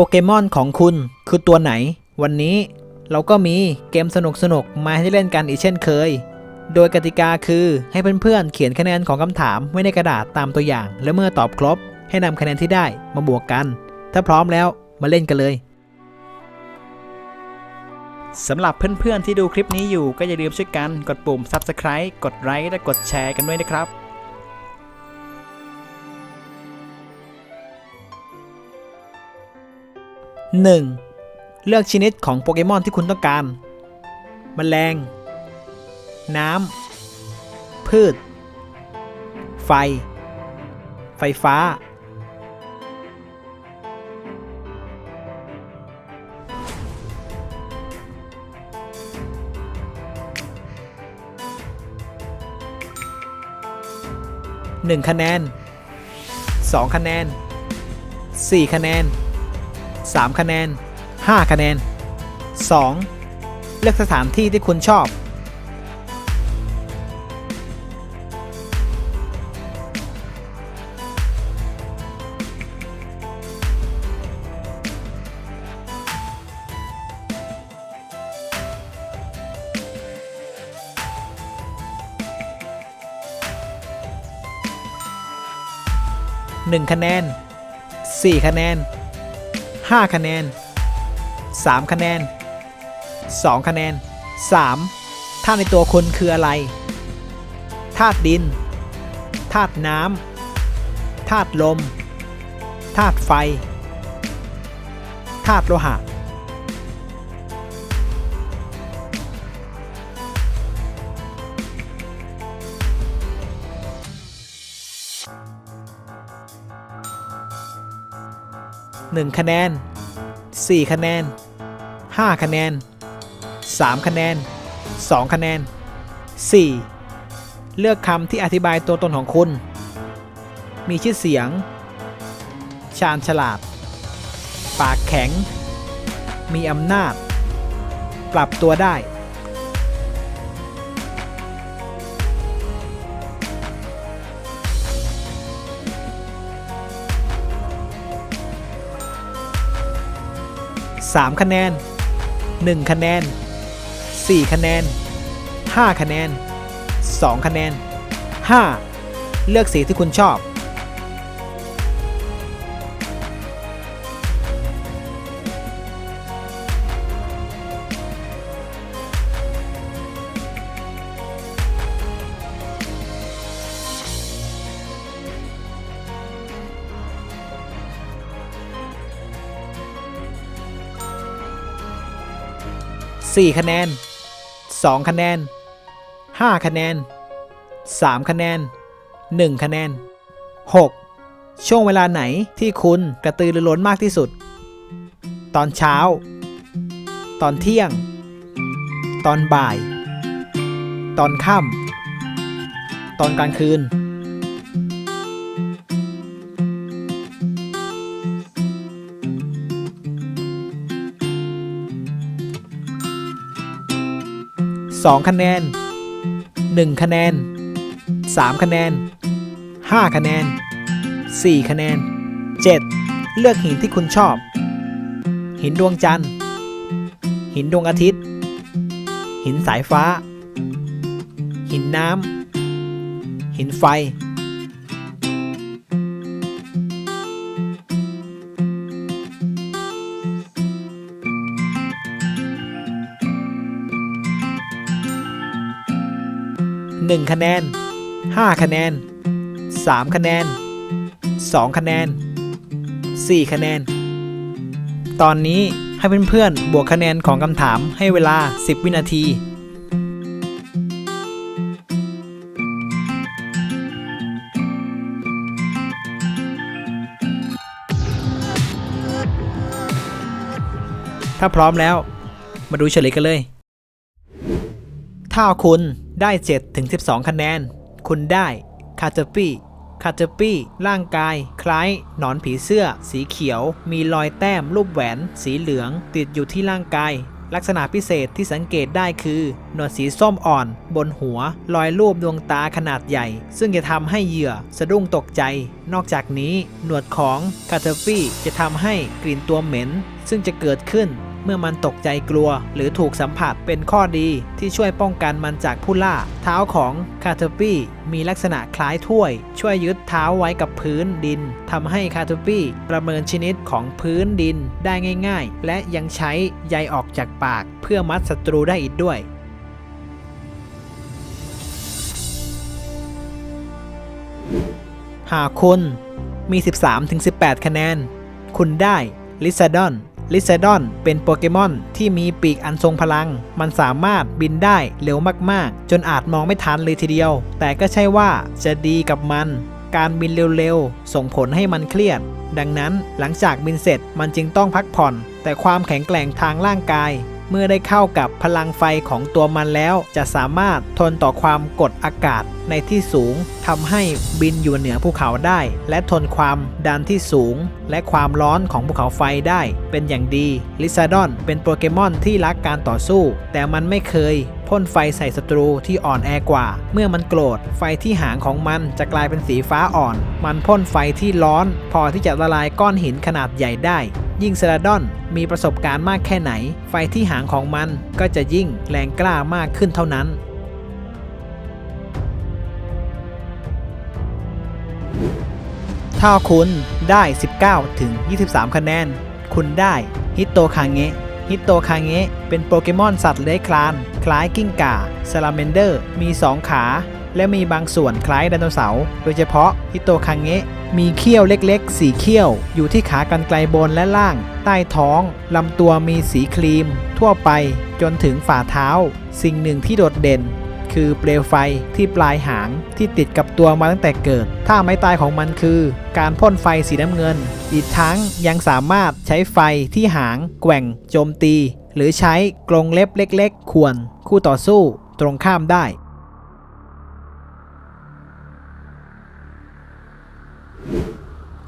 ปเกมอนของคุณคือตัวไหน วันนี้เราก็มีเกมสนุกๆมาให้เล่นกันอีกเช่นเคย โดยกติกาคือให้เพื่อนๆเขียนคะแนนของคำถามไว้ในกระดาษตามตัวอย่าง และเมื่อตอบครบ ให้นำคะแนนที่ได้มาบวกกัน ถ้าพร้อมแล้วมาเล่นกันเลยสำหรับเพื่อนๆที่ดูคลิปนี้อยู่ก็อย่าลืมช่วยกันกดปุ่ม Subscribe กดไลค์และกดแชร์กันด้วยนะครับ 1. เลือกชนิดของโปเกมอนที่คุณต้องการ แมลง น้ำ พืช ไฟ ไฟฟ้า 1 คะแนน 2 คะแนน 4 คะแนน 3 คะแนน 5 คะแนน 2. เลือกสถานที่ที่คุณชอบ 1 คะแนน 4 คะแนน 5 คะแนน 3 คะแนน 2 คะแนน 3. ท่าตุในตัวคนคืออะไร ธาตุดิน ธาตุน้ำ ธาตุลม ธาตุไฟ ธาตุโลหะ 1 คะแนน 4 คะแนน 5 คะแนน 3 คะแนน 2 คะแนน 4. เลือกคำที่อธิบายตัวตนของคุณ มีชื่อเสียง ชาญฉลาด ปากแข็ง มีอำนาจ ปรับตัวได้ 3 คะแนน 1 คะแนน 4 คะแนน 5 คะแนน 2 คะแนน 5. เลือกสีที่คุณชอบ 4 คะแนน 2 คะแนน 5 คะแนน 3 คะแนน 1 คะแนน 6. ช่วงเวลาไหนที่คุณกระตือรือร้นมากที่สุด ตอนเช้า ตอนเที่ยง ตอนบ่าย ตอนค่ำตอนกลางคืน 2 คะแนน 1 คะแนน 3 คะแนน 5 คะแนน 4 คะแนน 7. เลือกหินที่คุณชอบ หินดวงจันทร์ หินดวงอาทิตย์ หินสายฟ้า หินน้ำ หินไฟ 1 คะแนน 5 คะแนน 3 คะแนน 2 คะแนน 4 คะแนน ตอนนี้ให้เพื่อนๆบวกคะแนนของคำถามให้เวลา 10 วินาทีถ้าพร้อมแล้ว มาดูเฉลยกันเลย ถ้าคุณ ได้7ถึง12 คะแนน คุณได้คาเตปี้คาเตปี้ร่างกาย คล้ายหนอนผีเสื้อ สีเขียว มีรอยแต้ม รูปแหวน สีเหลือง ติดอยู่ที่ร่างกาย ลักษณะพิเศษที่สังเกตได้คือ หนวดสีส้มอ่อน บนหัว รอยรูปดวงตาขนาดใหญ่ ซึ่งจะทำให้เหยื่อสะดุ้งตกใจ นอกจากนี้ หนวดของคาเทฟี่จะทำให้กลิ่นตัวเหม็น ซึ่งจะเกิดขึ้น มื่อมันตกใจกลัว หรือถูกสัมผัสเป็นข้อดีที่ช่วยป้องกันมันจากผู้ล่า เท้าของคาเทปี้มีลักษณะคล้ายถ้วย ช่วยยึดเท้าไว้กับพื้นดินทำให้คาเทปี้ประเมินชนิดของพื้นดินได้ง่าย ๆ และยังใช้ใยออกจากปาก เพื่อมัดศัตรูได้อีกด้วยหากคุณมี 13-18 คะแนน คุณได้ลิซาดอน ลิเซดอนเป็นโปเกมอนที่มีปีกอันทรงพลัง มันสามารถบินได้เร็วมากๆ จนอาจมองไม่ทันเลยทีเดียว แต่ก็ใช่ว่าจะดีกับมัน การบินเร็วๆ ส่งผลให้มันเครียด ดังนั้นหลังจากบินเสร็จมันจึงต้องพักผ่อน แต่ความแข็งแกร่งทางร่างกาย เมื่อได้เข้ากับพลังไฟของตัวมันแล้ว จะสามารถทนต่อความกดอากาศในที่สูงทำให้บินอยู่เหนือภูเขาได้ และทนความดันที่สูง และความร้อนของภูเขาไฟได้ เป็นอย่างดีลิซาดอนเป็นโปเกมอนที่รักการต่อสู้ แต่มันไม่เคยพ่นไฟใส่ศัตรูที่อ่อนแอกว่า เมื่อมันโกรธ ไฟที่หางของมันจะกลายเป็นสีฟ้าอ่อน มันพ่นไฟที่ร้อน พอที่จะละลายก้อนหินขนาดใหญ่ได้ ยิ่งเซราดอนมีประสบการณ์มากแค่ไหน ไฟที่หางของมันก็จะยิ่งแรงกล้ามากขึ้นเท่านั้น ถ้าคุณได้ 19 ถึง 23 คะแนน คุณได้ฮิตโตคาเงะฮิตโตคาเงะเป็นโปเกมอนสัตว์เลื้อยคลาน คล้ายกิ้งก่าซาลาเมนเดอร์ มี 2 ขา และมีบางส่วนคล้ายไดโนเสาร์โดยเฉพาะฮิโตคาเงะมีเขี้ยวเล็กๆ สีเขี้ยว อยู่ที่ขากรรไกรบนและล่าง ใต้ท้องลำตัวมีสีครีม ทั่วไปจนถึงฝ่าเท้า สิ่งหนึ่งที่โดดเด่น คือเปลวไฟที่ปลายหางที่ติดกับตัวมาตั้งแต่เกิดท่าไม้ตายของมันคือ การพ่นไฟสีน้ำเงิน อีกทั้งยังสามารถใช้ไฟที่หาง แกว่ง โจมตี หรือใช้กรงเล็บเล็กๆข่วนคู่ต่อสู้ตรงข้ามได้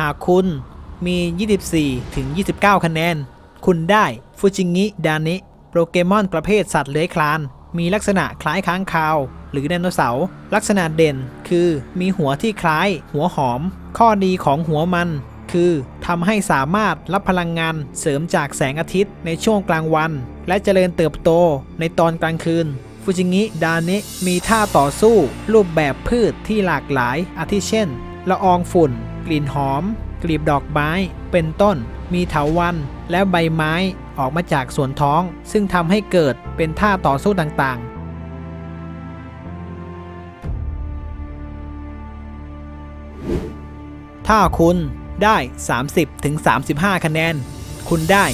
หากคุณมี 24 ถึง 29 คะแนน คุณได้ฟูจิงิดานิโปเกมอนประเภทสัตว์เลื้อยคลาน มีลักษณะคล้ายค้างคาว หรือไดโนเสาร์ลักษณะเด่นคือมีหัวที่คล้ายหัวหอม ข้อดีของหัวมัน คือทำให้สามารถรับพลังงานเสริมจากแสงอาทิตย์ในช่วงกลางวัน และเจริญเติบโตในตอนกลางคืนฟูจิงิดานิมีท่าต่อสู้รูปแบบพืชที่หลากหลายอาทิเช่น ละอองฝุ่น กลิ่นหอม กลีบดอกไม้ เป็นต้น มีเถาวัลย์และใบไม้ออกมาจากส่วนท้อง ซึ่งทำให้เกิดเป็นท่าต่อสู้ต่างๆถ้าคุณได้ 30ถึง35คะแนน คุณได้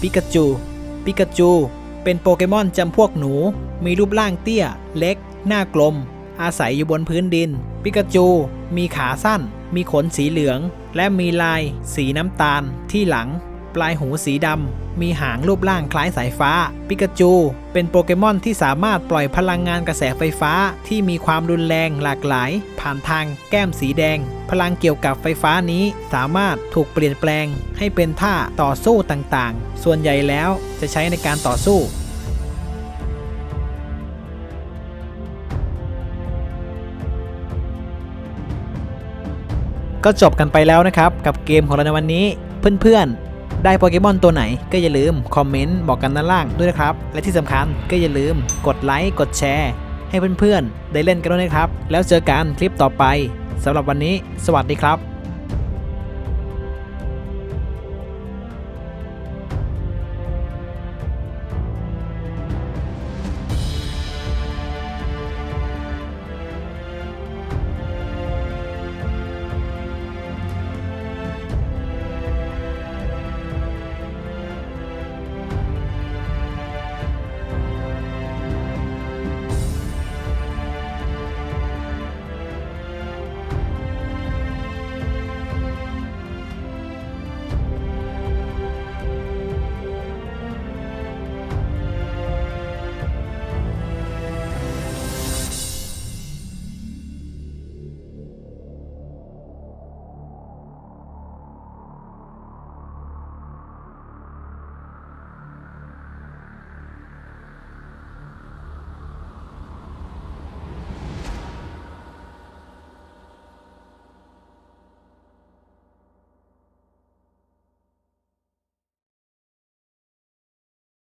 ปิกาจูปิกาจู เป็นโปเกมอนจำพวกหนู มีรูปร่างเตี้ย เล็ก หน้ากลม อาศัยอยู่บนพื้นดิน ปิกาจูมีขาสั้น มีขนสีเหลือง และมีลาย สีน้ำตาล ที่หลัง ปลายหูสีดำ มีหางรูปร่างคล้ายสายฟ้า ปิกาจู เป็นโปเกมอนที่สามารถปล่อยพลังงานกระแสไฟฟ้าที่มีความรุนแรงหลากหลาย ผ่านทางแก้มสีแดง พลังเกี่ยวกับไฟฟ้านี้สามารถถูกเปลี่ยนแปลงให้เป็นท่าต่อสู้ต่างๆ ส่วนใหญ่แล้วจะใช้ในการต่อสู้ ก็จบกันไปแล้วนะครับกับเกมของเราในวันนี้ เพื่อนๆ ได้โปเกมอนตัวไหนก็อย่าลืมคอมเมนต์บอกกันด้านล่างด้วยนะครับ และที่สำคัญก็อย่าลืมกดไลค์กดแชร์ ให้เพื่อนๆ ได้เล่นกันด้วยนะครับ แล้วเจอกันคลิปต่อไปสำหรับวันนี้ สวัสดีครับ